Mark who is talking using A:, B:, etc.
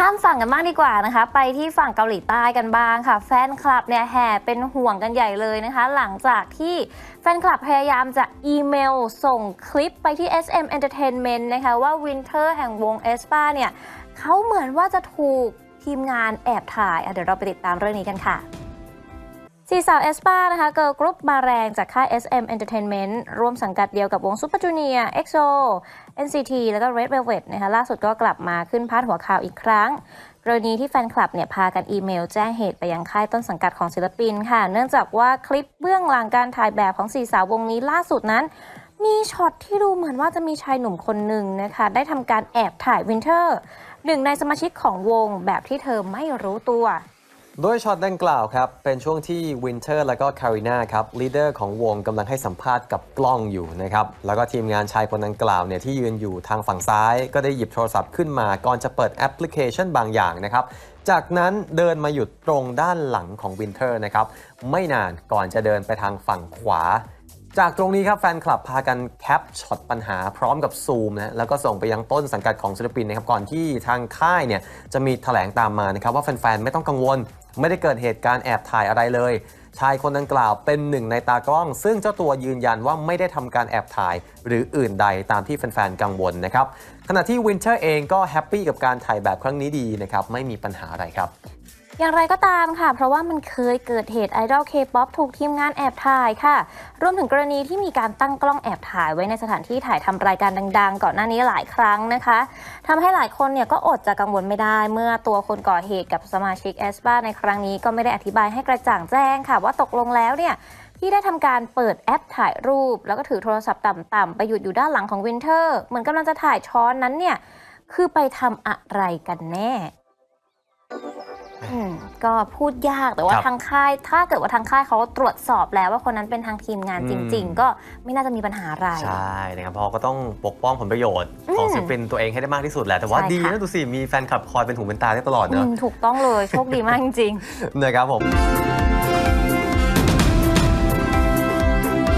A: ข้ามฝั่งกันบ้างดีกว่านะคะ ไปที่ฝั่งเกาหลีใต้กันบ้างค่ะ แฟนคลับเนี่ยแห่เป็นห่วงกันใหญ่เลยนะคะ หลังจากที่แฟนคลับพยายามจะอีเมลส่งคลิปไปที่ SM Entertainment นะคะว่าวินเทอร์แห่งวงเอสปาเนี่ยเขาเหมือนว่าจะถูกทีมงานแอบถ่ายเดี๋ยวเราไปติดตามเรื่องนี้กันค่ะ สี่สาวเอสปานะคะเกิร์ลกรุ๊ปมาแรงจากค่าย SM Entertainment ร่วมสังกัดเดียวกับวง Super Junior EXO NCT แล้วก็ Red Velvet นะคะล่าสุดก็กลับมาขึ้นพาดหัวข่าวอีกครั้ง กรณีที่แฟนคลับเนี่ยพากันอีเมลแจ้งเหตุไปยังค่ายต้นสังกัดของศิลปินค่ะ เนื่องจากว่าคลิปเบื้องหลังการถ่ายแบบของสี่สาววงนี้ล่าสุดนั้น มีช็อตที่ดูเหมือนว่าจะมีชายหนุ่มคนหนึ่งนะคะ ได้ทำการแอบถ่ายวินเทอร์หนึ่งในสมาชิกของวงแบบที่เธอไม่รู้ตัว
B: โดยช็อตดังกล่าวครับ เป็นช่วงที่วินเทอร์และก็คาริน่าครับลีดเดอร์ของวงกำลังให้สัมภาษณ์กับกล้องอยู่นะครับ แล้วก็ทีมงานชายคนดังกล่าวเนี่ยที่ยืนอยู่ทางฝั่งซ้าย ก็ได้หยิบโทรศัพท์ขึ้นมาก่อนจะเปิดแอปพลิเคชันบางอย่างนะครับ จากนั้นเดินมาหยุดตรงด้านหลังของวินเทอร์นะครับ ไม่นานก่อนจะเดินไปทางฝั่งขวา จากตรงนี้ครับแฟนคลับพากันแคปช็อตปัญหาพร้อมกับซูมนะแล้วก็ส่งไปยังต้นสังกัดของศิลปินนะครับก่อนที่ทางค่ายเนี่ยจะมีแถลงตามมานะครับว่าแฟนๆไม่ต้องกังวล ไม่ได้เกิดเหตุการณ์แอบถ่ายอะไรเลย ชายคนดังกล่าวเป็นหนึ่งในตากล้อง ซึ่งเจ้าตัวยืนยันว่าไม่ได้ทำการแอบถ่ายหรืออื่นใดตามที่แฟนๆกังวลนะครับขณะที่วินเทอร์เองก็แฮปปี้กับการถ่ายแบบครั้งนี้ดีนะครับไม่มีปัญหาอะไรครับ
A: อย่างไรก็ตามค่ะ เพราะว่ามันเคยเกิดเหตุไอดอลเคป๊อปถูกทีมงานแอบถ่ายค่ะ รวมถึงกรณีที่มีการตั้งกล้องแอบถ่ายไว้ในสถานที่ถ่ายทำรายการดังๆ ก่อนหน้านี้หลายครั้งนะคะทำให้หลายคนเนี่ยก็อดจะกังวลไม่ได้ เมื่อตัวคนก่อเหตุกับสมาชิกเอสปาในครั้งนี้ก็ไม่ได้อธิบายให้กระจ่างแจ้งค่ะ ว่าตกลงแล้วเนี่ยที่ได้ทำการเปิดแอปถ่ายรูป แล้วก็ถือโทรศัพท์ต่ำๆไปหยุดอยู่ด้านหลังของวินเทอร์เหมือนกำลังจะถ่ายช้อนนั้นเนี่ยคือไปทำอะไรกันแน่ ก็พูดยากแต่ว่า
B: ครับ
A: ทางค่าย ถ้าเกิดว่าทางค่ายเขาตรวจสอบแล้วว่าคนนั้นเป็นทางทีมงานจริง
B: อืม
A: ๆก็ไม่น่าจะมีปัญหาอะไร
B: ใช่นะครับเพราะก็ต้องปกป้องผลประโยชน์ของ
A: อืม
B: ศิลปินตัวเองให้ได้มากที่สุดแหละแต่ว่า
A: ใช่
B: ดี
A: ค่ะ
B: นะดูสิมีแฟนคลับคอยเป็นหูเป็นตาได้ตลอด
A: อื
B: เนอะ
A: มถูกต้องเลยโชคดีมากจริงๆ
B: นะครับผม